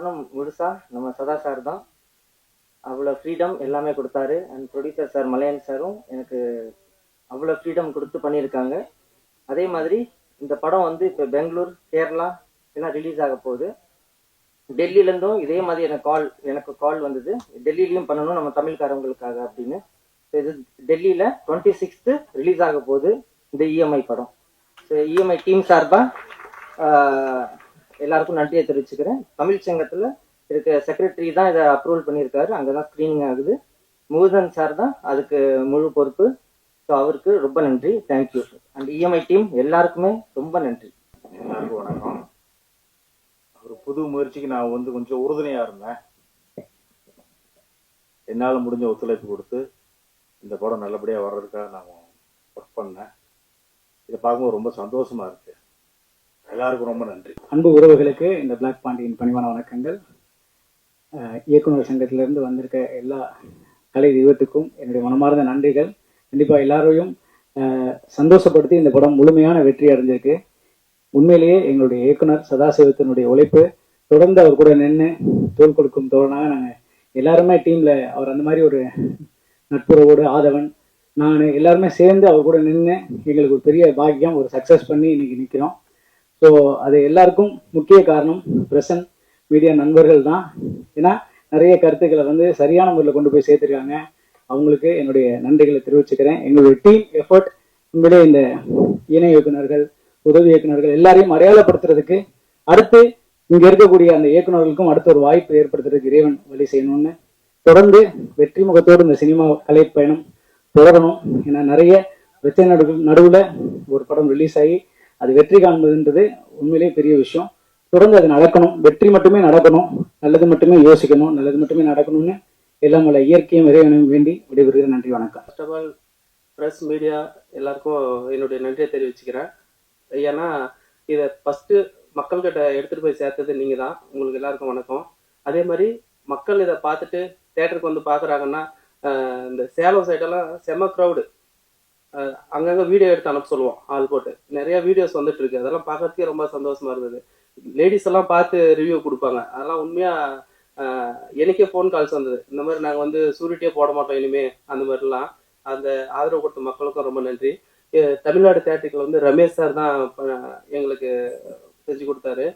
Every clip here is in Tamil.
காரணம் முழுசா நம்ம சதா சார் தான். அவ்வளோ ஃப்ரீடம் எல்லாமே கொடுத்தாரு. அண்ட் ப்ரொடியூசர் சார் மலையன் சாரும் எனக்கு அவ்வளோ ஃப்ரீடம் கொடுத்து பண்ணியிருக்காங்க. அதே மாதிரி இந்த படம் வந்து இப்போ பெங்களூர் கேரளா எல்லாம் ரிலீஸ் ஆக போகுது. டெல்லியிலேருந்தும் இதே மாதிரி எனக்கு கால் எனக்கு கால் வந்தது. டெல்லியிலையும் பண்ணணும் நம்ம தமிழ்காரங்களுக்காக அப்படின்னு. இது டெல்லியில் டுவெண்ட்டி சிக்ஸ்த்து ரிலீஸ் ஆக போகுது. இந்த இஎம்ஐ படம். ஸோ இஎம்ஐ டீம் சார்பாக எல்லாருக்கும் நன்றியை தெரிவிச்சுக்கிறேன். தமிழ் சங்கத்தில் இருக்க செக்ரட்டரி தான் இதை அப்ரூவல் பண்ணியிருக்காரு. அங்கே தான் ஸ்க்ரீனிங் ஆகுது. முகுதன் சார் தான் அதுக்கு முழு பொறுப்பு. ஸோ அவருக்கு ரொம்ப நன்றி. தேங்க்யூ அண்ட் இஎம்ஐ டீம் எல்லாருக்குமே ரொம்ப நன்றி. எல்லாருக்கும் வணக்கம். ஒரு புது முயற்சிக்கு நான் வந்து கொஞ்சம் உறுதுணையாக இருந்தேன். என்னால் முடிஞ்ச ஒத்துழைப்பு கொடுத்து இந்த படம் நல்லபடியாக வர்றதுக்காக நான் ஒர்க் பண்ணேன். இதை பார்க்கும்போது ரொம்ப சந்தோஷமா இருக்குது எல்லாருக்கும் ரொம்ப நன்றி. அன்பு உறவுகளுக்கு இந்த பிளாக் பாண்டியின் பணிவான வணக்கங்கள். இயக்குனர் சங்கத்திலிருந்து வந்திருக்க எல்லா கலை தெய்வத்துக்கும் என்னுடைய மனமார்ந்த நன்றிகள். கண்டிப்பா எல்லாரையும் சந்தோஷப்படுத்தி இந்த படம் முழுமையான வெற்றி அடைஞ்சிருக்கு. உண்மையிலேயே எங்களுடைய இயக்குனர் சதாசிவத்தினுடைய உழைப்பு தொடர்ந்து அவர் கூட நின்று தோல் கொடுக்கும் தோழனாக நாங்கள் எல்லாருமே டீம்ல அவர் அந்த மாதிரி ஒரு நட்புறவோடு ஆதவன் நான் எல்லாருமே சேர்ந்து அவர் கூட நின்று எங்களுக்கு ஒரு பெரிய பாக்கியம் ஒரு சக்ஸஸ் பண்ணி இன்னைக்கு நிற்கிறோம் ஸோ அது எல்லாருக்கும் முக்கிய காரணம் பிரசன் மீடியா நண்பர்கள் தான். ஏன்னா நிறைய கருத்துக்களை வந்து சரியான முறையில் கொண்டு போய் சேர்த்துருக்காங்க. அவங்களுக்கு என்னுடைய நன்றிகளை தெரிவிச்சுக்கிறேன். எங்களுடைய டீம் எஃபர்ட் உண்மையிலே இந்த இணை இயக்குநர்கள் உதவி இயக்குனர்கள் எல்லாரையும் அடையாளப்படுத்துறதுக்கு அடுத்து இங்க இருக்கக்கூடிய அந்த இயக்குனர்களுக்கும் அடுத்த ஒரு வாய்ப்பு ஏற்படுத்துறதுக்கு இறைவன் வழி செய்யணும்னு தொடர்ந்து வெற்றி முகத்தோடு இந்த சினிமா கலை பயணம் தொடரணும். ஏன்னா நிறைய பிரச்சனை நடுவு நடுவில் ஒரு படம் ரிலீஸ் ஆகி அது வெற்றி காண்பதுன்றது உண்மையிலேயே பெரிய விஷயம். தொடர்ந்து அது நடக்கணும். வெற்றி மட்டுமே நடக்கணும். நல்லது மட்டுமே யோசிக்கணும். நல்லது மட்டுமே நடக்கணும்னு எல்லாம் உள்ள இயற்கையும் இறைவனையும் வேண்டி விடைபெறுகிறேன். நன்றி வணக்கம். First of all press media எல்லாருக்கும் என்னுடைய நன்றியை தெரிவிச்சுக்கிறேன். ஏன்னா இதை ஃபஸ்ட்டு மக்கள்கிட்ட எடுத்துகிட்டு போய் சேர்த்தது நீங்கள் தான் உங்களுக்கு எல்லாருக்கும் வணக்கம். அதே மாதிரி மக்கள் இதை பார்த்துட்டு தேட்டருக்கு வந்து பார்க்குறாங்கன்னா இந்த சேலம் சைடெல்லாம் செம்ம க்ரௌடு அங்கங்கே வீடியோ எடுத்து அனுப்ப சொல்லுவோம். ஆள் போட்டு. நிறைய வீடியோஸ் வந்துட்டு இருக்கு. அதெல்லாம் பார்க்கறதுக்கே ரொம்ப சந்தோஷமா இருந்தது. லேடிஸ் எல்லாம் பார்த்து ரிவ்யூ கொடுப்பாங்க. அதெல்லாம் உண்மையா எனக்கே ஃபோன் கால்ஸ் வந்தது. இந்த மாதிரி நாங்கள் வந்து சூரிட்டியே போட மாட்டோம் இனிமே. அந்த மாதிரிலாம். அந்த ஆதரவு கொடுத்த மக்களுக்கும் ரொம்ப நன்றி. தமிழ்நாடு தேட்டருக்கு வந்து ரமேஷ் சார் தான் எங்களுக்கு செஞ்சு கொடுத்தாரு.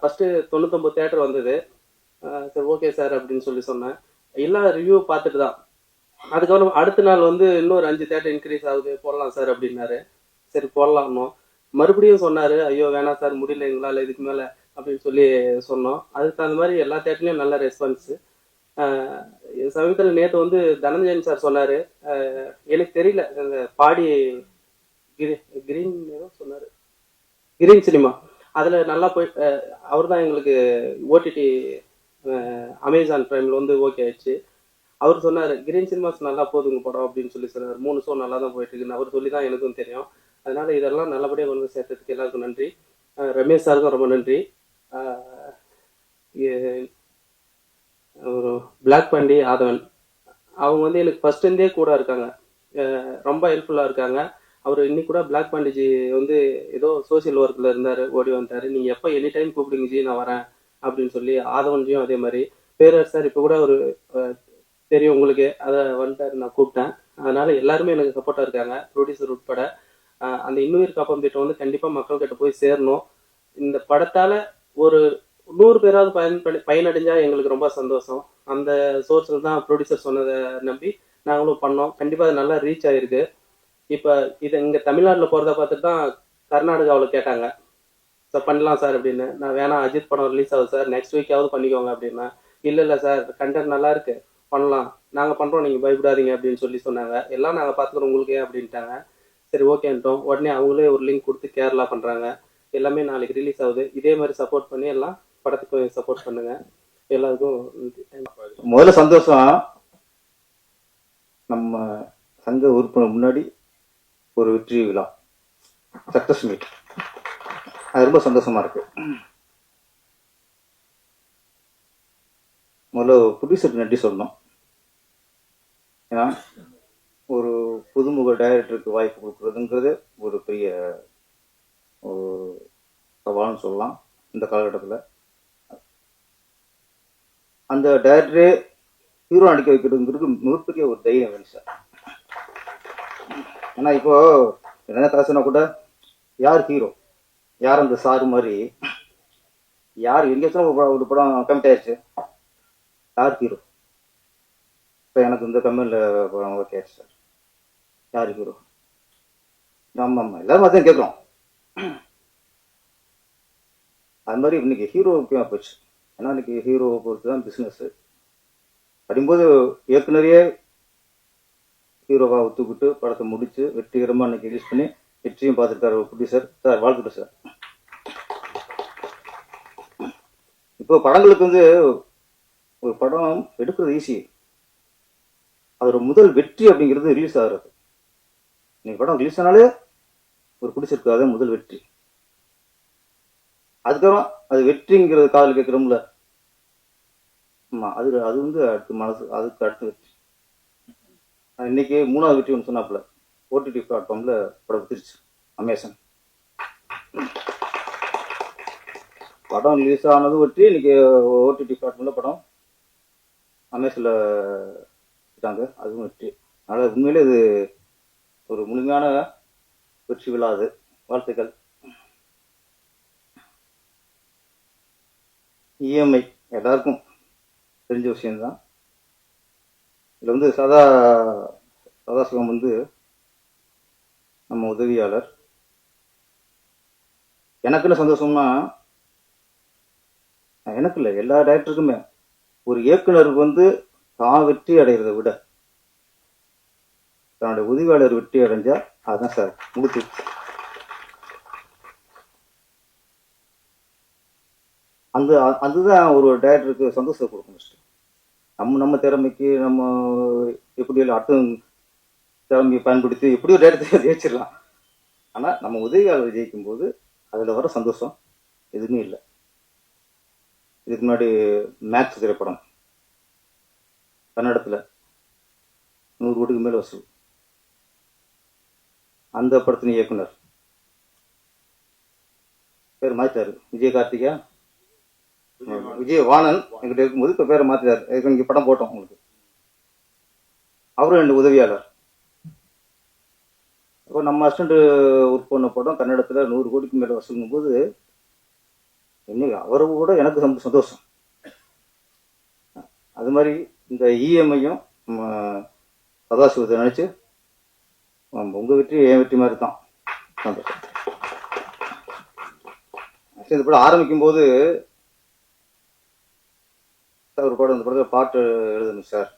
ஃபர்ஸ்ட் தொண்ணூத்தொம்பது தேட்டர் வந்தது. சரி ஓகே சார் அப்படின்னு சொல்லி சொன்னேன். எல்லாம் ரிவ்யூ பார்த்துட்டு தான். அதுக்கப்புறம் அடுத்த நாள் வந்து இன்னொரு அஞ்சு தேட்டர் இன்க்ரீஸ் ஆகுது. போடலாம் சார் அப்படின்னாரு. சரி போடலாம்னோம் மறுபடியும் சொன்னாரு ஐயோ வேணாம் சார் முடியல எங்களால் இதுக்கு மேல அப்படின்னு சொல்லி சொன்னோம். அதுக்கு தகுந்த மாதிரி எல்லா தேட்டர்லையும் நல்ல ரெஸ்பான்ஸ் சமீபத்தில் நேற்று வந்து தனஞ்சயன் சார் சொன்னாரு. எனக்கு தெரியல அந்த பாடி கிரி கிரீன் ஏதோ சொன்னாரு. கிரீன் சினிமா அதுல நல்லா போய் அவர் தான் எங்களுக்கு ஓடிடி அமேசான் பிரைம்ல வந்து ஓகே ஆயிடுச்சு. அவர் சொன்னார் கிரீன் சினிமாஸ் நல்லா போதுங்க படம் அப்படின்னு சொல்லி சொன்னார். மூணு ஷோ நல்லா தான் போயிட்டு இருக்குன்னு அவர் சொல்லி தான் எனக்கும் தெரியும். அதனால இதெல்லாம் நல்லபடியாக வந்து சேர்த்ததுக்கு எல்லாருக்கும் நன்றி. ரமேஷ் சாருக்கும் ரொம்ப நன்றி. ஒரு பிளாக் பாண்டி ஆதவன். அவங்க வந்து எனக்கு ஃபர்ஸ்ட்லேருந்தே கூட இருக்காங்க. ரொம்ப ஹெல்ப்ஃபுல்லாக இருக்காங்க. அவர் இன்னைக்கு கூட பிளாக் பாண்டிஜி வந்து ஏதோ சோஷியல் ஒர்க்கில் இருந்தார் ஓடி வந்தார். நீங்கள் எப்போ எனி டைம் கூப்பிடுங்க ஜி நான் வரேன் அப்படின்னு சொல்லி ஆதவன்ஜியும் அதே மாதிரி. பேரர் சார் இப்போ கூட ஒரு தெரியும் உங்களுக்கு அதை வந்துட்டு நான் கூப்பிட்டேன். அதனால எல்லாருமே எனக்கு சப்போர்ட்டாக இருக்காங்க. ப்ரொடியூசர் உட்பட அந்த இன்னுயிர் காப்பம் திட்டம் வந்து கண்டிப்பாக மக்கள்கிட்ட போய் சேரணும். இந்த படத்தால ஒரு நூறு பேராவது பயன் பண்ணி பயனடைஞ்சா எங்களுக்கு ரொம்ப சந்தோஷம். அந்த சோர்ஸில் தான் ப்ரொடியூசர் சொன்னதை நம்பி நாங்களும் பண்ணோம். கண்டிப்பாக அது நல்லா ரீச் ஆயிருக்கு. இப்போ இதை இங்கே தமிழ்நாட்டில் போகிறத பார்த்துட்டு தான் கர்நாடகாவில் கேட்டாங்க. சார் பண்ணலாம் சார் அப்படின்னு. நான் வேணாம் அஜித் படம் ரிலீஸ் ஆகுது சார். நெக்ஸ்ட் வீக்காவது பண்ணிக்கோங்க அப்படின்னா. இல்லை இல்லை சார். கண்டென்ட் நல்லா இருக்கு. பண்ணலாம். நாங்கள் பண்ணுறோம் நீங்கள் பயப்படாதீங்க அப்படின்னு சொல்லி சொன்னாங்க. எல்லாம் நாங்கள் பார்த்துக்குறோம் உங்களுக்கு ஏன் அப்படின்ட்டாங்க. சரி ஓகேன்ட்டோம் உடனே அவங்களே ஒரு லிங்க் கொடுத்து கேரளா பண்ணுறாங்க எல்லாமே நாளைக்கு ரிலீஸ் ஆகுது. இதே மாதிரி சப்போர்ட் பண்ணி எல்லாம் படத்துக்கு சப்போர்ட் பண்ணுங்க. எல்லாருக்கும் முதல்ல சந்தோஷம். நம்ம சங்க உறுப்பினர் முன்னாடி ஒரு வெற்றி விழா. சக்சஸ் மீட் அது ரொம்ப சந்தோஷமா இருக்கு. முதல்ல ப்ரொடியூசருக்கு நன்றி சொல்லணும். ஏன்னா ஒரு புதுமுக டைரக்டருக்கு வாய்ப்பு கொடுக்குறதுங்கிறது ஒரு பெரிய ஒரு சவால்னு சொல்லலாம் இந்த காலகட்டத்தில். அந்த டைரக்டரே ஹீரோ நடிக்க வைக்கிறதுங்கிறது மிகப்பெரிய ஒரு தைரியம் வேணும் சார் ஏன்னா இப்போ என்ன கதை சொன்னா கூட யார் ஹீரோ யார் அந்த சாரு மாதிரி? யார் எங்கே ஒரு படம் ஒரு படம் கமிட் ஆயிடுச்சு யார் ஹீரோ இப்போ எனக்கு இந்த கம்பெனியில் படம் ஓகே சார். யார் ஹீரோ ஆமாம் ஆமாம் எல்லாரும் அதான் கேட்குறோம் அது மாதிரி இன்னைக்கு ஹீரோ முக்கியமாக போச்சு. ஏன்னா இன்னைக்கு ஹீரோவை பொறுத்து தான் பிஸ்னஸ்ஸு அப்படிங்கும்போது ஏற்கனவே ஹீரோவா ஒத்துக்கிட்டு படத்தை முடிச்சு வெற்றிகரமாக இன்னைக்கு ரிலீஸ் பண்ணி வெற்றியும் பார்த்துருக்காரு ஒரு ப்ரொடியூசர் சார். வாழ்த்துட்டு சார். இப்போ படங்களுக்கு வந்து ஒரு படம் எடுக்கிறது ஈஸி அதோட முதல் வெற்றி அப்படிங்கிறது ரிலீஸ் ஆகிறது. இன்னைக்கு படம் ரிலீஸ் ஆனாலே ஒரு பிடிச்சிருக்கு அதான் முதல் வெற்றி. அதுக்கப்புறம் அது வெற்றிங்கிறது காதல் கேட்குறோம்ல. ஆமா அது அது வந்து அடுத்து மனசு அதுக்கு அடுத்து வெற்றி. இன்னைக்கு மூணாவது வெற்றி ஒன்று சொன்னாப்புல. ஓடிடி பிளாட்ஃபார்மில் படம் வித்துருச்சு அமேசான் படம் ரிலீஸ் ஆனதும் வெற்றி இன்னைக்கு ஓடிடி பிளாட்ஃபார்ம்ல படம் அமேசில் விட்டாங்க அதுவும் வெற்றி. அதனால் உண்மையிலே இது ஒரு முழுமையான வெற்றி விழா அது. வாழ்த்துக்கள். இஎம்ஐ எல்லாருக்கும் தெரிஞ்ச விஷயம்தான். இதில் வந்து சதா சதாசிவம் வந்து நம்ம உதவியாளர். எனக்குன்னு சந்தோஷம்னா எனக்கு இல்லை எல்லா டேரக்டருக்குமே ஒரு இயக்குனருக்கு வந்து தான் வெற்றி அடைகிறத விட தன்னுடைய உதவியாளர் வெற்றி அடைஞ்சா அதுதான் சார் முடிச்சு. அந்த அதுதான் ஒரு டேரக்டருக்கு சந்தோஷத்தை கொடுக்கும் ஃபஸ்ட்டு நம்ம நம்ம திறமைக்கு நம்ம எப்படி அடுத்த திறமையை பயன்படுத்தி எப்படியோ டேரக்டர் ஜெயிச்சிடலாம். ஆனால் நம்ம உதவியாளர் ஜெயிக்கும் போது அதில் வர சந்தோஷம் எதுவுமே இல்லை. இதுக்கு முன்னாடி மேக்ஸ் திரைப்படம். கன்னடத்தில். நூறு கோடிக்கு மேலே வசூல். அந்த படத்தின் இயக்குனர். பேர் மாற்றிட்டார் விஜய கார்த்திகா. விஜய் வாணன் எங்கிட்ட இருக்கும்போது இப்போ பேரை மாற்றிட்டாரு இதுக்கு இங்கே படம் போட்டோம் உங்களுக்கு. அவரும் ரெண்டு உதவியாளர். அப்போ நம்ம அசிஸ்டண்ட் ஒர்க் பண்ண படம் கன்னடத்தில் நூறு கோடிக்கு மேலே வசூலுங்கும் போது இன்னைக்கு அவரை கூட எனக்கு ரொம்ப சந்தோஷம். அது மாதிரி இந்த இஎம்ஐயும் சதாசிவத்தை நினச்சி உங்கள் வெற்றி என் வெற்றி மாதிரி தான். சந்தோஷம். இந்த படம் ஆரம்பிக்கும் போது சார் ஒரு படம் இந்த படத்தில் பாட்டு எழுதணும் சார்.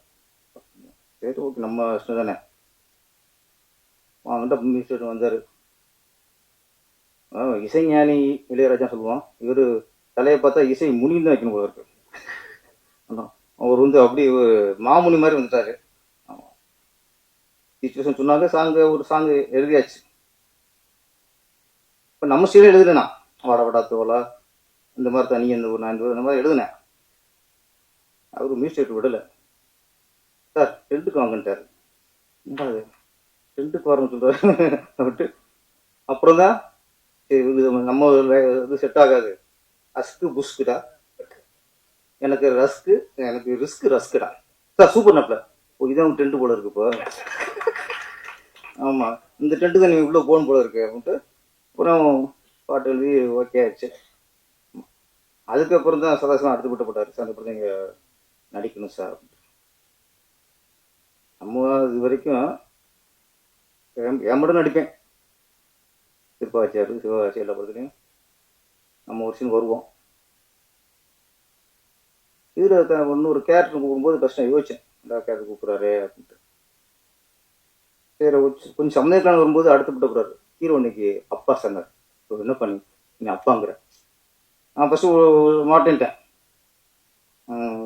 சரி ஓகே நம்ம இஷ்டம் தானே. அவன்கிட்ட மியூசிக் வந்தார். இசைஞானி இளையராஜா சொல்லுவான். இவர் தலையை பார்த்தா இசை முனின்னு தான் வைக்கணும் போல இருக்கு. அவர் வந்து அப்படி ஒரு மாமுனி மாதிரி வந்துட்டாரு. ஆமாம் சுச்சுவேஷன் சொன்னாங்க சாங்கு ஒரு சாங் எழுதியாச்சு. இப்போ நம்ம ஸ்டைல எழுதுனா வாடா வாடா தோலா இந்த மாதிரி தனி இந்த ஒரு நான் இந்த மாதிரி எழுதுனேன். அவர் மியூசிக் விடலை. சார் டென்ட்டுக்கு வாங்கன்ட்டார். ரெண்டுக்கு இது? டென்ட்டுக்கு வரணும் சொல்கிறாரு விட்டு அப்புறம் தான் இது நம்ம இது செட் ஆகாது. அஸ்கு புஷ்குடா. எனக்கு ரஸ்க்கு எனக்கு ரிஸ்க் ரஸ்க்குடா. சார் சூப்பர் நப்ல ஓ இதான் டென்ட் போல இருக்கு இப்போ. ஆமாம் இந்த டென்ட்டு தான் நீங்கள் இவ்வளோ போகணும் போல இருக்கு அப்படின்ட்டு அப்புறம் பாட்டு எழுதி ஓகே ஆயிடுச்சு. அதுக்கப்புறம் தான் சதாசனம் அடுத்து விட்டு போட்டார். சார் அந்த நீங்கள் நடிக்கணும் சார் நம்ம இது வரைக்கும் என் மட்டும் நடிப்பேன். திருப்பாச்சியார் சிவகாசி எல்லா படத்துலையும் நம்ம ஒரு சீன் வருவோம். இதில் இன்னொரு கேரக்டர் கூப்பிடும்போது கஷ்டம் யோசிச்சேன். இந்த கேரக்டர் கூப்பிட்றாரு அப்படின்ட்டு. சரி கொஞ்சம் சமயக்கான வரும்போது அடுத்து விட்டு போறாரு. ஹீரோ இன்னைக்கு அப்பா சொன்னார். என்ன பண்ணி? நீ அப்பாங்கிற. நான் ஃபஸ்ட்டு மாட்டேன்ட்டேன்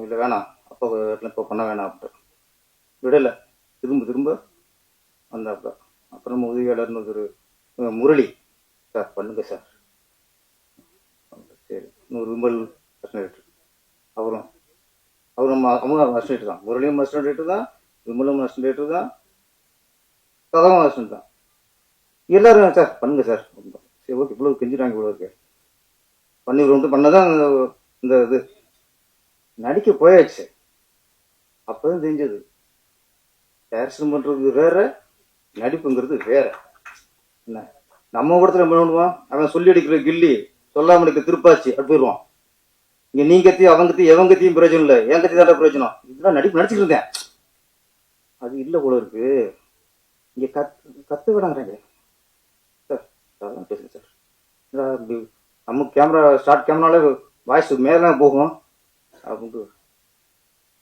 இல்லை வேணாம். அப்பா இப்போ பண்ண வேணாம் அப்படின்ட்டு. விடலை. திரும்ப திரும்ப வந்தாப்புல. அப்புறம் உதவியாளர்னு ஒரு முரளி. சார் பண்ணுங்க சார். சரி. இன்னொரு விமல் அஸ்டேட் அவரும் அவரும் நம்ம அவங்க அஸ்டேட் தான். முரளியும் அஸ்டேட் தான் விமலும் அஸ்டேட் தான் கதவும் மர்சன் தான். எல்லாரும் சார் பண்ணுங்க சார். சரி ஓகே. இவ்வளோ கெஞ்சிட்டாங்க இவ்வளோ இருக்கு பண்ணி விட்டு பண்ணதான் இந்த இது. நடிக்க போயாச்சு. அப்பதான் தெரிஞ்சது. டேரக்ஷன் பண்ணுறது வேற நடிப்புங்கிறது வேற. என்ன? நம்ம கூடத்துல என்ன பண்ணுவான்? அவன் சொல்லி அடிக்கிற கில்லி சொல்லாம இருக்க திருப்பாச்சி அப்படி போயிடுவான் இங்க நீ கத்தி அவங்க கத்தி எவன் கத்தியும் பிரயோஜனம் இல்லை. என் கத்தி தான் பிரயோஜனம். இதெல்லாம் நடிப்பு நடிச்சுட்டு இருந்தேன் அது இல்லை போல இருக்கு. இங்க கத் கத்து விடாங்கிறாங்க சார் அதெல்லாம் பேசுங்க சார். நம்ம கேமரா ஸ்டார்ட் கேமராலே வாய்ஸ் மேலே போகும். அப்படின்ட்டு.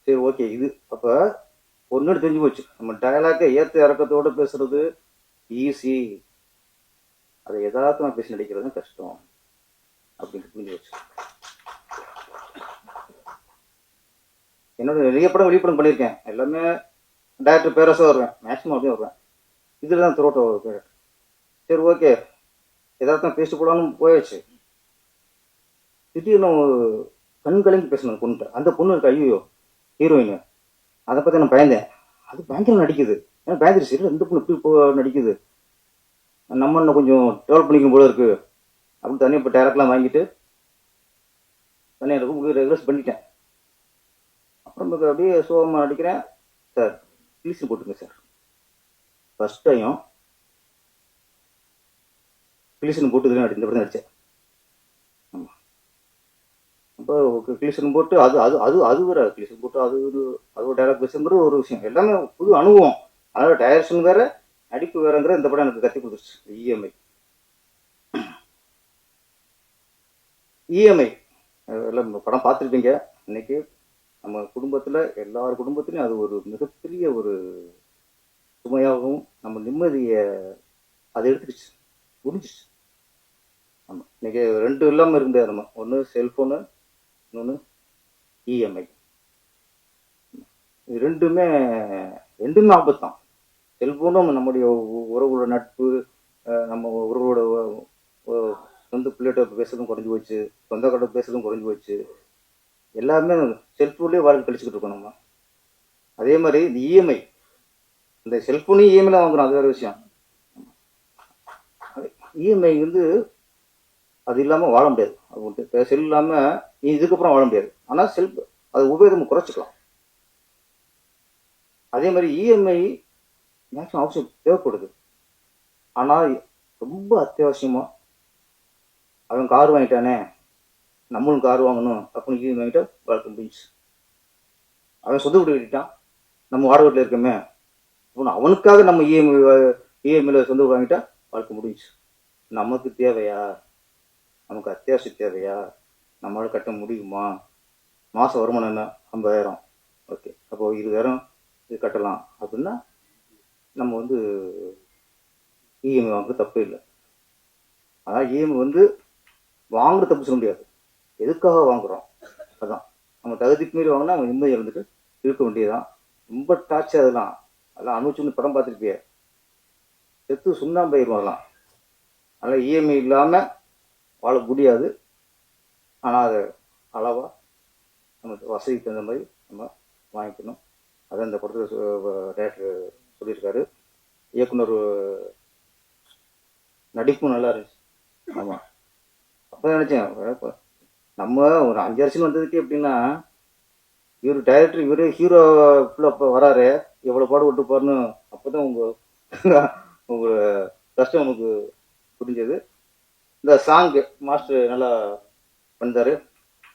சரி ஓகே. இது அப்போ ஒன்று தெரிஞ்சு போச்சு. நம்ம டயலாக்கை ஏற்ற இறக்கத்தோட பேசுறது ஈஸி அதை யதார்த்தமாக பேசி நடிக்கிறது கஷ்டம். அப்படின்னு புரிஞ்சு வச்சு என்னோட நிறைய படம் வெளிப்படம் பண்ணியிருக்கேன். எல்லாமே டேரக்டர் பேரஸாக வருவேன். மேக்ஸிமம் அப்படியே வருவேன். இதில் தான் த்ரோட்டோ பேர் சரி ஓகே எதார்த்தம் பேசிட்டு போடாமல் போயாச்சு. திடீர்னு ஒரு கண் கலங்கி பேசணும் பொண்ணுகிட்ட. அந்த பொண்ணு இருக்கு ஐயோ ஹீரோயின் அதை பற்றி நான் பயந்தேன். அது பயங்கரம் நடிக்குது. ஏன்னா பயந்துருச்சு இல்லை ரெண்டு பொண்ணு இப்படி போ நடிக்குது. நம்ம இன்னும் கொஞ்சம் டெவலப் பண்ணிக்கும் போல இருக்குது அப்படின்னு தனியாக இப்போ டேரக்ட்லாம் வாங்கிட்டு தனியாக ரூமுக்கு ரெகுலஸ் பண்ணிட்டேன். அப்புறம் அப்படியே சோகமாக அடிக்கிறேன் சார் ப்ளீஸ் போட்டுங்க சார் ஃபஸ்ட் டைம் கிளிசன் போட்டு அப்படி இந்த படம் நடித்தேன் ஆமாம் அப்போ கிளிசன் போட்டு அது அது அது அது வேற கிளிசன் போட்டு அது ஒரு அது ஒரு டைலாக் பேசுங்கிற ஒரு விஷயம். எல்லாமே புது அனுபவம். அதனால டைரக்ஷன் வேறு நடிப்பு வேறங்கிற இந்த படம் எனக்கு கற்றுக் கொடுத்துருச்சு இஎம்ஐ இஎம்ஐ எல்லாம் படம் பார்த்துருப்பீங்க. இன்னைக்கு நம்ம குடும்பத்தில் எல்லார் குடும்பத்துலையும் அது ஒரு மிகப்பெரிய ஒரு சுமையாகவும் நம்ம நிம்மதியை அதை எடுத்துருச்சு. புரிஞ்சிச்சு ஆமாம் இன்னைக்கு ரெண்டு இல்லாமல் இருந்தே நம்ம. ஒன்று செல்ஃபோனு இன்னொன்று இஎம்ஐ ரெண்டுமே ரெண்டுமே ஆபத்து தான் செல்ஃபோனும் நம்முடைய உ- உறவோட நட்பு நம்ம உறவோட சொந்த பிள்ளைகிட்ட பேசுறதும் குறைஞ்சி போச்சு சொந்த கடை பேசுறதும் குறைஞ்சி போச்சு. எல்லாமே செல்ஃபோன்லேயே வாழ்க்கை கழிச்சுக்கிட்டு இருக்கோம் நம்ம. அதே மாதிரி இந்த இஎம்ஐ இந்த செல்ஃபோனையும் இஎம்ஐல வாங்குறோம் அது வேற விஷயம். இஎம்ஐ வந்து அது இல்லாமல் வாழ முடியாது. அது வந்து செல் இல்லாமல் இதுக்கப்புறம் வாழ முடியாது. ஆனால் செல் அது உபயோகம் குறைச்சிக்கலாம். அதே மாதிரி இஎம்ஐ மேக்ஸிமம் அவசியம் தேவைப்படுது. ஆனால் ரொம்ப அத்தியாவசியமாக அவன் கார் வாங்கிட்டானே நம்மளும் கார் வாங்கணும் அப்படின்னு இஎம்ஐ வாங்கிட்டா வாழ்க்கை முடிஞ்சுச்சு அவன் சொந்த வீடு கட்டிட்டான் நம்ம வாடகை வீட்டில் இருக்கோமே அப்போ அவனுக்காக நம்ம இஎம்ஐ இஎம்ஐயில் சொந்த வீடு வாங்கிட்டா வாழ்க்கை முடிஞ்சு நமக்கு தேவையா? நமக்கு அத்தியாவசிய தேவையா? நம்மளால் கட்ட முடியுமா? மாதம் வருமானம் என்ன? ஐம்பதாயிரம். ஓகே. அப்போது இருபதாயிரம் இது கட்டலாம். அப்படின்னா நம்ம வந்து இஎம்ஐ வாங்குறது தப்பு இல்லை. ஆனால் இஎம்ஐ வந்து வாங்குற தப்பு சொல்ல முடியாது. எதுக்காக வாங்குறோம்? அதான். நம்ம தகுதிக்கு மீறி வாங்கினா நம்ம நிம்மதி இருந்துட்டு இருக்க வேண்டியதுதான். ரொம்ப டாச்சு அதெல்லாம். அதெல்லாம் அனுபவிச்சு படம் பார்த்துருப்பிய. செத்து சுண்ணாம்பாயிரும் அதெல்லாம். அதனால் இஎம்ஐ இல்லாமல் வாழ முடியாது. ஆனால் அதை அளவாக நம்ம வசதிக்கு தகுந்த மாதிரி நம்ம வாங்கிக்கணும். அதான் இந்த படத்தில் டேரக்டர் சொல்லியிருக்காரு. இயக்குனர் நடிப்பும் நல்லா இருந்துச்சு. ஆமாம் அப்போ நினச்சேன் நம்ம ஒரு அஞ்சு வருஷம் வந்ததுக்கு எப்படின்னா இவர் டைரக்டர் இவரு ஹீரோ அப்போ வராரு. எவ்வளோ பாடு விட்டு பாருன்னு அப்போ தான் உங்கள் உங்கள் கஷ்டம் உனக்கு புரிஞ்சது. இந்த சாங்கு மாஸ்டர் நல்லா பண்ணிட்டாரு.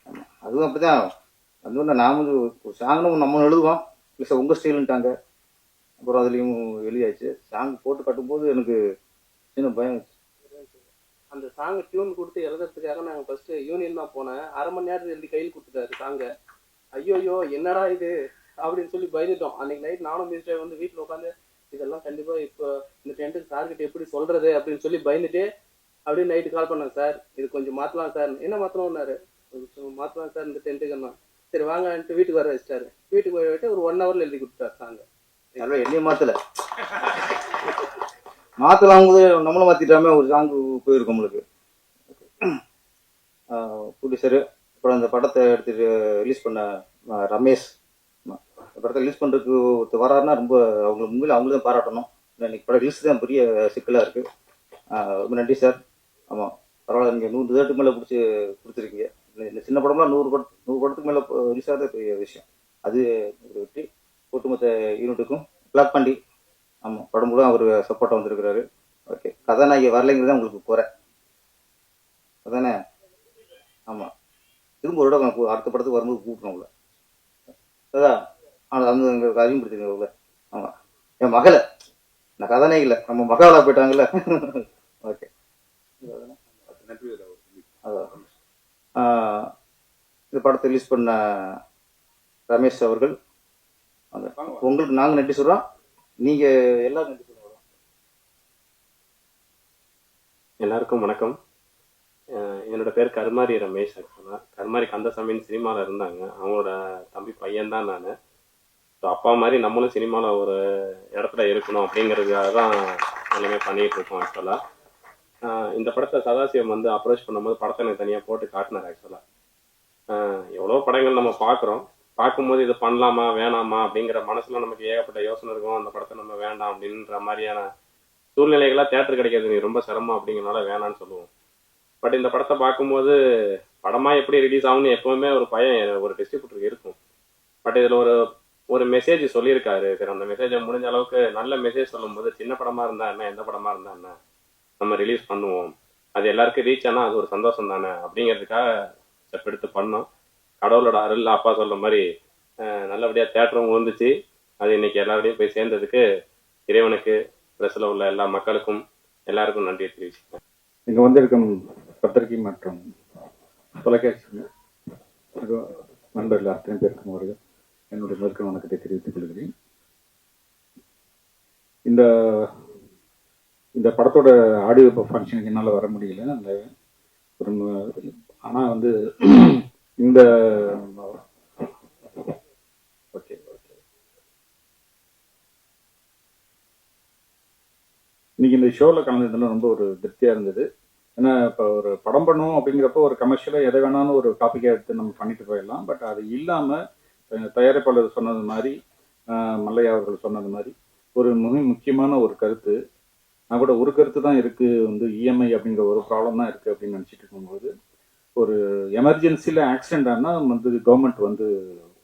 ஆமா, அதுவும் அப்படி தான் அது வந்து நாம ஒரு சாங்னு நம்ம எழுதுவோம். இல்லை சார் உங்கள் ஸ்டைலுன்ட்டாங்க அப்புறம் அதுலேயும் வெளியாச்சு. சாங் போட்டு கட்டும்போது எனக்கு சின்ன பயம் அந்த சாங் டியூன் கொடுத்து எழுதுறதுக்காக நாங்கள் ஃபஸ்ட்டு யூனியன் தான் போனேன். அரை மணி நேரத்தில் எழுதி கையில் கொடுத்துட்டாரு சாங்க. ஐயோயோ என்னடா இது? அப்படின்னு சொல்லி பயந்துட்டோம். அன்னைக்கு நைட் நானும் மிஸ்டர் வந்து வீட்டில் உட்காந்து இதெல்லாம் கண்டிப்பாக இப்போ இந்த டென்ட்டுக்கு சார்கிட்ட எப்படி சொல்கிறது அப்படின்னு சொல்லி பயந்துட்டு அப்படியே நைட்டு கால் பண்ணேன் சார் இது கொஞ்சம் மாற்றலாம் சார் என்ன மாற்றணும்னாரு கொஞ்சம் மாற்றலாம் சார் இந்த டென்ட்டுக்குன்னா சரி வாங்கன்ட்டு வீட்டுக்கு வர வச்சிட்டாரு. வீட்டுக்கு வர வச்சு ஒரு ஒன் ஹவரில் எழுதி கொடுத்தாரு சாங்க. அதனால என்னையும் மாத்தல. மாத்தலாம் நம்மளும் மாத்திட்டாமே ஒரு சாங் போயிருக்கும் நம்மளுக்கு ப்ரொடியூசரு அப்புறம் அந்த படத்தை எடுத்துட்டு ரிலீஸ் பண்ண ரமேஷ். இந்த படத்தை ரிலீஸ் பண்ணுறதுக்கு ஒருத்தர் வராருன்னா ரொம்ப அவங்க உண்மையில அவங்களும் தான் பாராட்டணும் இன்னைக்கு படம் ரிலீஸ் தான் பெரிய சிக்கலாக இருக்குது ரொம்ப நன்றி சார் ஆமாம் பரவாயில்ல நீங்கள் நூறு தேர்ட்டுக்கு மேலே பிடிச்சி கொடுத்துருக்கீங்க. இந்த- இந்த சின்ன படம்லாம் நூறு படம் நூறு படத்துக்கு மேலே ரிலீஸ் ஆகாத பெரிய விஷயம். அது ஒரு வெற்றி. ஒட்டுமொத்த யூனிட்டுக்கும் பிளாக் பண்ணி ஆமாம் படம் கூட அவர் சப்போர்ட்டாக வந்திருக்கிறாரு. ஓகே கதாநாயகி வரலைங்கிறது தான் உங்களுக்கு குறை. அதானே? ஆமாம் திரும்ப ஒரு இடம் அடுத்த படத்துக்கு வரும்போது கூப்பிட்றோம் உங்களை. அதான். ஆனால் அந்த எங்களுக்கு அறிமுகப்படுத்திங்க உங்களை ஆமாம் என் மகளை. நான் கதாநாயகி இல்லை. நம்ம மகாவலா போயிட்டாங்கல்ல. ஓகே நன்றி அதான் இந்த படத்தை ரிலீஸ் பண்ண ரமேஷ் அவர்கள் உங்களுக்கு நாங்கள் நன்றி சொல்கிறோம் நீங்கள் எல்லாரும் நன்றி சொல்லுங்க எல்லாருக்கும் வணக்கம். என்னோட பேர் கருமாரி ரமேஷ் ஆக்சுவலாக கருமாரி கந்தசாமின்னு சினிமாவில் இருந்தாங்க. அவங்களோட தம்பி பையன் தான் நான். ஸோ அப்பா மாதிரி நம்மளும் சினிமாவில் ஒரு இடத்துல இருக்கணும் அப்படிங்கிறதுக்காக தான் எல்லாமே பண்ணிகிட்டு இருக்கோம் ஆக்சுவலாக இந்த படத்தை சதாசிவம் வந்து அப்ரோச் பண்ணும்போது படத்தை எனக்கு தனியாக போட்டு காட்டினார் ஆக்சுவலாக எவ்வளோ படங்கள் நம்ம பார்க்குறோம். பார்க்கும்போது இது பண்ணலாமா வேணாமா அப்படிங்கிற மனசுல நமக்கு ஏகப்பட்ட யோசனை இருக்கும். அந்த படத்தை நம்ம வேண்டாம் அப்படின்ற மாதிரியான சூழ்நிலைகளாக தேட்டர் கிடைக்கிறது நீ ரொம்ப சிரமம் அப்படிங்கிறனால வேணான்னு சொல்லுவோம். பட் இந்த படத்தை பார்க்கும்போது படமா எப்படி ரிலீஸ் ஆகும்னு எப்பவுமே ஒரு பயம் ஒரு டிஸ்ட்ரிபியூட்டருக்கு இருக்கும். பட் இதில் ஒரு ஒரு மெசேஜ் சொல்லியிருக்காரு. சரி அந்த மெசேஜை முடிஞ்ச அளவுக்கு நல்ல மெசேஜ் சொல்லும்போது சின்ன படமா இருந்தா என்ன எந்த படமா இருந்தா என்ன நம்ம ரிலீஸ் பண்ணுவோம். அது எல்லாருக்கும் ரீச் ஆனால் அது ஒரு சந்தோஷம் தானே அப்படிங்கிறதுக்காக ஸ்டெப் எடுத்து பண்ணோம். கடவுளோட அருள் அப்பா சொல்ற மாதிரி அஹ், நல்லபடியா தேட்டரும் விழுந்துச்சு அது இன்னைக்கு எல்லாரோடையும் போய் சேர்ந்ததுக்கு இறைவனுக்கு பிரஸ்ல உள்ள எல்லா மக்களுக்கும் எல்லாருக்கும் நன்றியை தெரிவிச்சுக்கிறேன். இங்கே வந்திருக்கும் பத்திரிகை மற்றும் தொலைக்காட்சி நண்பர்கள் அத்தனை பேருக்கும் அவர்கள் என்னுடைய முதற்க வணக்கத்தை தெரிவித்துக் கொள்கிறேன். இந்த இந்த படத்தோட ஆடியோ ஃபங்க்ஷனுக்கு என்னால் வர முடியல. அந்த ஒரு ஆனால் வந்து இந்த ஓகே ஓகே. இன்னைக்கு இந்த ஷோவில் கலந்ததுல ரொம்ப ஒரு திருப்தியாக இருந்தது. ஏன்னா இப்போ ஒரு படம் பண்ணுவோம் அப்படிங்கிறப்போ ஒரு கமர்ஷியலாக எதை வேணாலும் ஒரு டாப்பிக்காக எடுத்து நம்ம பண்ணிட்டு போயிடலாம். பட் அது இல்லாமல் தயாரிப்பாளர் சொன்னது மாதிரி மல்லையா அவர்கள் சொன்னது மாதிரி ஒரு மிக முக்கியமான ஒரு கருத்து நான் கூட ஒரு கருத்து தான் இருக்குது வந்து இஎம்ஐ அப்படிங்கிற ஒரு ப்ராப்ளம் தான் இருக்குது அப்படின்னு நினச்சிட்டு இருக்கும்போது ஒரு எமர்ஜென்சியில் ஆக்சிடென்ட் ஆனால் வந்து கவர்மெண்ட் வந்து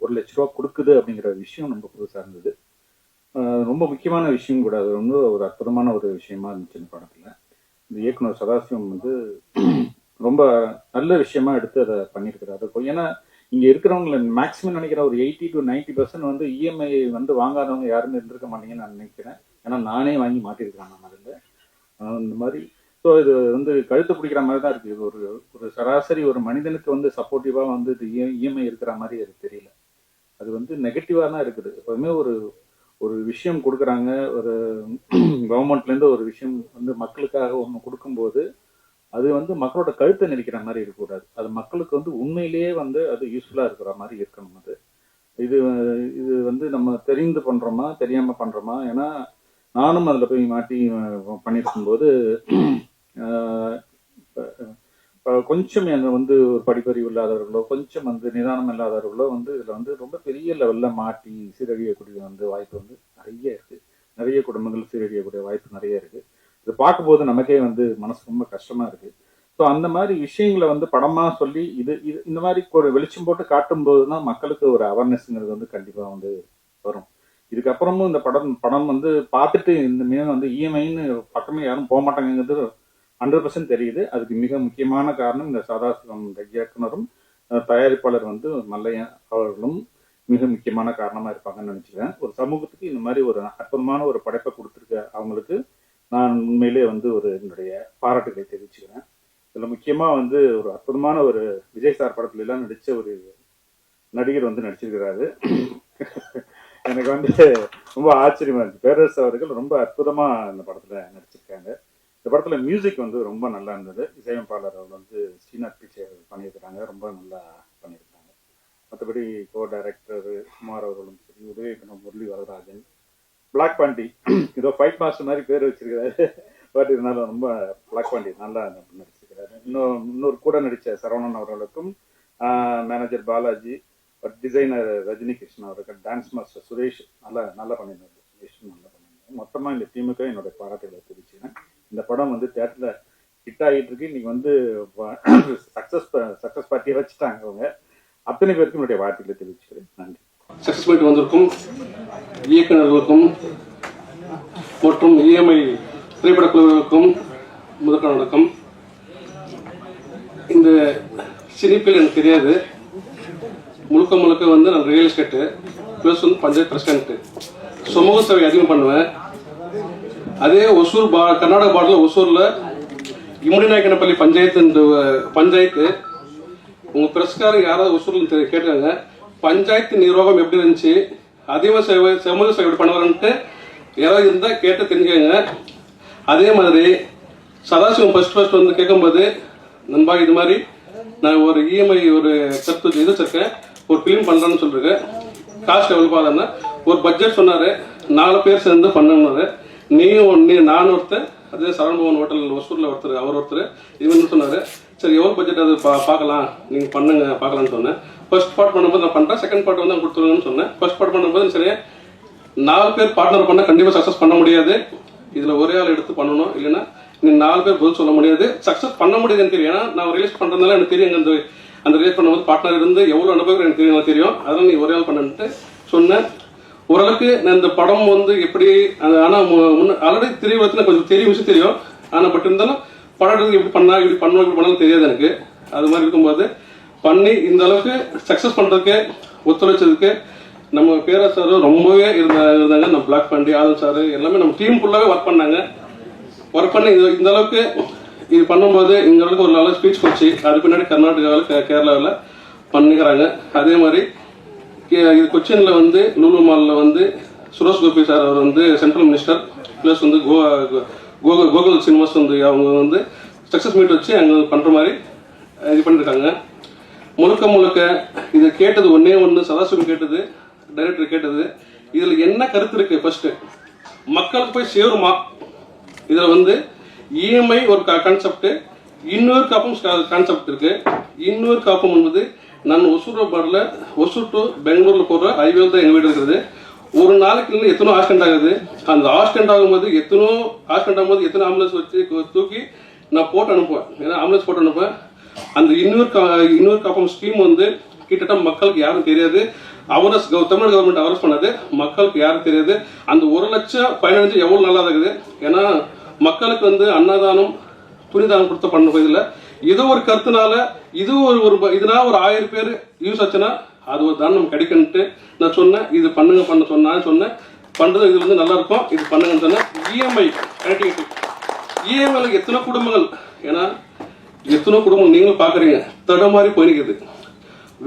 ஒரு லட்ச ரூபா கொடுக்குது அப்படிங்கிற விஷயம் ரொம்ப புதுசாக இருந்தது. ரொம்ப முக்கியமான விஷயம் கூட அது வந்து ஒரு அற்புதமான ஒரு விஷயமா இருந்துச்சு இந்த படத்தில். இந்த இயக்குனர் சதாசிவம் வந்து ரொம்ப நல்ல விஷயமா எடுத்து அதை பண்ணியிருக்கிறாரு. அது ஏன்னா இங்கே இருக்கிறவங்கள மேக்ஸிமம் நினைக்கிற ஒரு எயிட்டி டு 90% பர்சன்ட் வந்து இஎம்ஐ வந்து வாங்காதவங்க யாருமே இருந்திருக்க மாட்டீங்கன்னு நான் நினைக்கிறேன். ஏன்னா நானே வாங்கி மாட்டியிருக்கிறேன் நான் அதில். இந்த மாதிரி ஸோ இது வந்து கழுத்து பிடிக்கிற மாதிரி தான் இருக்குது ஒரு ஒரு சராசரி ஒரு மனிதனுக்கு வந்து சப்போர்ட்டிவாக வந்து இது இஎம்ஐ இருக்கிற மாதிரி அது தெரியல. அது வந்து நெகட்டிவாக தான் இருக்குது. எப்பவுமே ஒரு ஒரு விஷயம் கொடுக்குறாங்க. ஒரு கவர்மெண்ட்லேருந்து ஒரு விஷயம் வந்து மக்களுக்காக ஒன்று கொடுக்கும்போது அது வந்து மக்களோட கழுத்தை நெரிக்கிற மாதிரி இருக்கக்கூடாது. அது மக்களுக்கு வந்து உண்மையிலேயே வந்து அது யூஸ்ஃபுல்லாக இருக்கிற மாதிரி இருக்கணும் அது. இது இது வந்து நம்ம தெரிந்து பண்ணுறோமா தெரியாமல் பண்ணுறோமா ஏன்னா நானும் அதில் போய் மாட்டி பண்ணியிருக்கும்போது கொஞ்சம் வந்து ஒரு படிப்பறிவு இல்லாதவர்களோ கொஞ்சம் வந்து நிதானம் இல்லாதவர்களோ வந்து இதில் வந்து ரொம்ப பெரிய லெவலில் மாட்டி சீரழியக்கூடிய வந்து வாய்ப்பு வந்து நிறைய இருக்குது நிறைய குடும்பங்கள் சீரழியக்கூடிய வாய்ப்பு நிறைய இருக்குது இது பார்க்கும்போது நமக்கே வந்து மனசு ரொம்ப கஷ்டமாக இருக்குது ஸோ அந்த மாதிரி விஷயங்களை வந்து படமாக சொல்லி இது இது இந்த மாதிரி ஒரு வெளிச்சம் போட்டு காட்டும்போது தான் மக்களுக்கு ஒரு அவேர்னஸ்ங்கிறது வந்து கண்டிப்பாக வந்து வரும். இதுக்கப்புறமும் இந்த படம் படம் வந்து பார்த்துட்டு இந்த மீன் வந்து இஎம்ஐன்னு பக்கமே யாரும் போக மாட்டாங்கிறது ஹண்ட்ரட் பர்சன்ட் தெரியுது. அதுக்கு மிக முக்கியமான காரணம் இந்த சதாசிவம் இயக்குனரும் தயாரிப்பாளர் வந்து மல்லையன் அவர்களும் மிக முக்கியமான காரணமாக இருப்பாங்கன்னு நினச்சிக்கிறேன். ஒரு சமூகத்துக்கு இந்த மாதிரி ஒரு அற்புதமான ஒரு படைப்பை கொடுத்துருக்க அவங்களுக்கு நான் உண்மையிலே வந்து ஒரு என்னுடைய பாராட்டுகளை தெரிவிச்சுக்கிறேன். இதில் முக்கியமாக வந்து ஒரு அற்புதமான ஒரு விஜய் சார் படத்துல எல்லாம் ஒரு நடிகர் வந்து நடிச்சிருக்கிறாரு. எனக்கு வந்து ரொம்ப ஆச்சரியமா இருந்துச்சு பேரரசு அவர்கள் ரொம்ப அற்புதமாக இந்த படத்தில் நடிச்சிருக்காங்க. இந்த படத்தில் மியூசிக் வந்து ரொம்ப நல்லா இருந்தது. இசையமைப்பாளர் அவர் வந்து ஸ்ரீநாத் பிச்சை பண்ணியிருக்கிறாங்க. ரொம்ப நல்லா பண்ணியிருக்காங்க மற்றபடி கோ டைரக்டர் குமார் அவர்களும் சரி உதயகுணம் முரளி வரதராஜன் பிளாக் பாண்டி ஏதோ ஃபைட் மாஸ்டர் மாதிரி பேர் வச்சிருக்கிறாரு. பட் இருந்தாலும் ரொம்ப பிளாக் பாண்டி நல்லா நடிச்சிருக்கிறாரு. இன்னும் இன்னொரு கூட நடித்த சரவணன் அவர்களுக்கும் manager Balaji but designer Rajini Krishnan அவர்கள் டான்ஸ் மாஸ்டர் சுரேஷ் நல்லா நல்லா பண்ணியிருந்தாரு. சுரேஷ் நல்லா பண்ணியிருந்தாங்க மொத்தமாக இந்த டீமுக்கு என்னோட பாராட்டுகளை தெரிவிச்சுக்கிறேன். இந்த படம் வந்து தேட்டரில் ஹிட் ஆகிட்டு இருக்கு இன்னைக்கு வந்து சக்சஸ் சக்சஸ் பார்ட்டியை வச்சுட்டாங்க அவங்க. அத்தனை பேருக்கும் என்னுடைய வார்த்தைகளை தெரிவிச்சுக்கிறேன். நன்றி. சக்சஸ் பண்ணிட்டு வந்திருக்கும் இயக்குநர்களுக்கும் மற்றும் இஎம்ஐ திரைப்பட குழுவுக்கும் முதற்கண் இந்த சினிப்பில் எனக்கு தெரியாது. முழுக்க முழுக்க வந்து நான் ரியல் எஸ்டேட்டு ப்ளஸ் வந்து பஞ்சாயத்து பிரசிடென்ட்டு சமூக சேவை அதிகம் பண்ணுவேன். அதே ஒசூர் பா கர்நாடக பார்டரில் ஒசூரில் இம்முடிநாயக்கனப்பள்ளி பஞ்சாயத்து பஞ்சாயத்து. உங்க பிரஸ்காரங்க யாராவது ஒசூர்ல கேட்டாங்க. பஞ்சாயத்து நிர்வாகம் எப்படி இருந்துச்சு? அதிக சேவை சமூக சேவை எப்படி பண்ணுவாருன்ட்டு யாராவது இருந்தா கேட்டு தெரிஞ்சுக்கங்க. அதே மாதிரி சதாசிவம் ஃபர்ஸ்ட் ஃபர்ஸ்ட் வந்து கேட்கும்போது நண்பா இது மாதிரி நான் ஒரு இஎம்ஐ ஒரு கருத்து இது வச்சிருக்கேன். ஒரு ஃபிலிம் பண்ணுறேன்னு சொல்லிருக்கேன் காஸ்ட் எவ்வளோ பாருன்னா ஒரு பட்ஜெட் சொன்னார். நாலு பேர் சேர்ந்து பண்ணணும்னாரு நீயும் நீ நான் ஒருத்தர் அதே சரண்பவன் ஹோட்டல் ஒசூரில் ஒருத்தர் அவர் ஒருத்தர். இவன் சொன்னார்? சரி எவ்வளோ பட்ஜெட் அது? பா பார்க்கலாம். நீங்கள் பண்ணுங்க பார்க்கலாம்னு சொன்னேன். ஃபர்ஸ்ட் பார்ட் பண்ணும்போது நான் பண்ணுறேன் செகண்ட் பார்ட் வந்து நான் கொடுத்துருங்கன்னு சொன்னேன். ஃபர்ஸ்ட் பார்ட் பண்ணும்போது சரி நாலு பேர் பார்ட்னர் பண்ணால் கண்டிப்பாக சக்ஸஸ் பண்ண முடியாது. இதில் ஒரே ஆள் எடுத்து பண்ணணும் இல்லைன்னா நீ நாலு பேர் பதில் சொல்ல முடியாது. சக்ஸஸ் பண்ண முடியாதுன்னு தெரியும். ஏன்னா நான் ரிலீஸ் பண்ணுறதுனால எனக்கு தெரியும். அந்த அந்த ரிலீஸ் பண்ணும்போது பார்ட்னர் இருந்து எவ்வளோ அனுபவம் எனக்கு தெரியும் எனக்கு தெரியும். அதனால் நீ ஒரே ஆள் பண்ணுன்ட்டு சொன்னேன். ஓரளவுக்கு நான் இந்த படம் வந்து எப்படி அது ஆனா முன்ன ஆல்ரெடி தெரிய கொஞ்சம் தெரியும் விஷயம் தெரியும். ஆனா பட் இருந்தாலும் படம் எடுத்து எப்படி பண்ணா இப்படி பண்ணணும் இப்படி பண்ணாலும் தெரியாது எனக்கு. அது மாதிரி இருக்கும்போது பண்ணி இந்த அளவுக்கு சக்சஸ் பண்றதுக்கு ஒத்துழைச்சதுக்கு நம்ம பேரா சார் ரொம்பவே இருந்தாங்க. நம்ம பிளாக் பாண்டி ஆதம் சார் எல்லாமே நம்ம டீம் ஃபுல்லாகவே ஒர்க் பண்ணாங்க. ஒர்க் பண்ணி இது- இந்த அளவுக்கு இது பண்ணும்போது இந்த அளவுக்கு ஒரு நல்ல ஸ்பீச் போச்சு. அது பின்னாடி கர்நாடகாவில் கேரளாவில் பண்ணிக்கிறாங்க. அதே மாதிரி இது கொச்சின்ல வந்து லூலு மால்ல வந்து சுரேஷ் கோபி சார் அவர் வந்து சென்ட்ரல் மினிஸ்டர் ப்ளஸ் வந்து கோவா கோகுல் கோகுல் சினிமாஸ் வந்து அவங்க வந்து சக்ஸஸ் மீட் வச்சு அங்கே பண்ணுற மாதிரி இது பண்ணிருக்காங்க. முழுக்க முழுக்க இதை கேட்டது ஒன்றே ஒன்று சதாசிவம் கேட்டது டைரக்டர் கேட்டது. இதில் என்ன கருத்து இருக்கு ஃபர்ஸ்ட் மக்களுக்கு போய் சேருமா? இதில் வந்து இஎம்ஐ ஒரு கான்செப்ட் இன்னொரு காப்பும் கான்செப்ட் இருக்கு. இன்னொரு காப்பும் என்பது நான் ஒசூர் பார்ல ஒசூர் டு பெங்களூர்ல போற ஹைவே தான் எங்க வீடு இருக்குது. ஒரு நாளைக்கு இல்லை எத்தனோ ஆக்சிடென்ட் ஆகுது. அந்த ஆக்சிடென்ட் ஆகும்போது எத்தனோ ஆக்சிடென்ட் ஆகும்போது எத்தனை ஆம்புலன்ஸ் வச்சு தூக்கி நான் போட்டு அனுப்புவேன். ஏன்னா ஆம்புலன்ஸ் போட்டு அனுப்புவேன். அந்த இன்னொரு கா- இன்னொரு காப்பம் ஸ்கீம் வந்து கிட்டத்தட்ட மக்களுக்கு யாரும் தெரியாது. அவரஸ் கவ- தமிழ்நாடு கவர்மெண்ட் அவரஸ் பண்ணது. மக்களுக்கு யாரும் தெரியாது. அந்த ஒரு லட்சம் பதினஞ்சு எவ்வளோ நல்லா இருக்குது. ஏன்னா மக்களுக்கு வந்து அன்னதானம் துணிதானம் கொடுத்த பண்ண இதுல இது ஒரு கருத்துனால இது ஒரு ஒரு இதுனா ஒரு ஆயிரம் பேர் யூஸ் ஆச்சுன்னா அது ஒரு தானம் கிடைக்குன்ட்டு நான் சொன்னேன். இது பண்ணுங்க பண்ண சொன்னேன் சொன்னேன். பண்றது இது வந்து நல்லா இருக்கும். இது பண்ணுங்கன்னு சொன்னேன். இஎம்ஐ கனெக்டிவிட்டி இஎம்ஐல எத்தனை குடும்பங்கள்? ஏன்னா எத்தனை குடும்பம் நீங்களும் பாக்குறீங்க. தடமாறி போயிருக்குது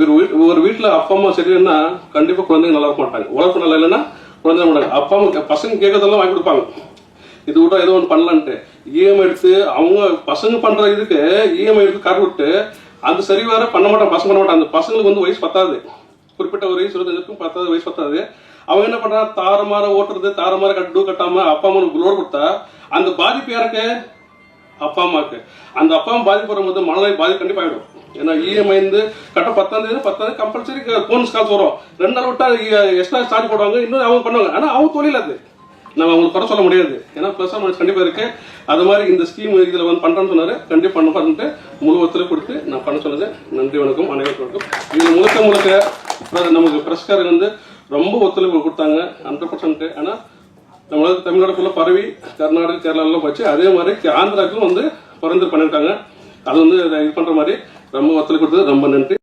ஒரு வீட் ஒரு வீட்டுல அப்பா அம்மா சரியில்லைன்னா கண்டிப்பா குழந்தைங்க நல்லா இருக்க மாட்டாங்க. உழைப்பு நல்லா இல்லைன்னா குழந்தைங்க மாட்டாங்க. அப்பா அம்மா பசங்க கேட்கறதெல்லாம் வாங்கி கொடுப்பாங்க. இது விட்டா ஏதோ ஒன்று பண்ணலான்ட்டு. இஎம்ஐ எடுத்து அவங்க பசங்க பண்ற இதுக்கு இஎம்ஐ எடுத்து கார் விட்டு அந்த சரி வேற பண்ண மாட்டான் பசங்க பண்ண மாட்டான். அந்த பசங்களுக்கு வந்து வயசு பத்தாது. குறிப்பிட்ட ஒரு வயசு இருபத்தஞ்சுக்கும் பத்தாவது வயசு பத்தாது. அவங்க என்ன பண்றான் தாரமாற ஓட்டுறது தாரமாற கட்டு கட்டாம அப்பா அம்மா லோடு கொடுத்தா அந்த பாதிப்பு யாருக்கு? அப்பா அம்மாவுக்கு. அந்த அப்பா அம்மா பாதிப்பு வரும்போது மனநிலை பாதிப்பு கண்டிப்பா ஆயிடும். ஏன்னா இஎம்ஐ வந்து கட்ட பத்தாம் தேதி பத்தாம் தேதி கம்பல்சரி போனஸ் காசு வரும். ரெண்டு நாள் விட்டா e- எக்ஸ்ட்ரா சார்ஜ் போடுவாங்க இன்னும் அவங்க பண்ணுவாங்க. ஆனா அவங்க தொழில் அது. நம்ம அவங்களுக்கு குறை சொல்ல முடியாது. ஏன்னா பிளஸ் மைனஸ் கண்டிப்பா இருக்கு. அது மாதிரி இந்த ஸ்கீம் இதுல வந்து பண்றேன்னு சொன்னாரு. கண்டிப்பா பண்ண பண்ணிட்டு முழு ஒத்துழைப்பு கொடுத்து நான் பண்ண சொன்னது. நன்றி வணக்கம். அனைவருக்கும் வணக்கம். இது முழுக்க முழுக்க நமக்கு பிரஸ்காரங்க வந்து ரொம்ப ஒத்துழைப்பு கொடுத்தாங்க. ஹண்ட்ரட் பர்சன்ட் ஆனா நம்மளுக்கு தமிழ்நாடுக்குள்ள பரவி கர்நாடகா கேரளாலாம் போச்சு. அதே மாதிரி ஆந்திராக்கும் வந்து பரிந்துரை பண்ணியிருக்காங்க அது வந்து இது பண்ற மாதிரி ரொம்ப ஒத்துழைப்பு கொடுத்தது. ரொம்ப நன்றி.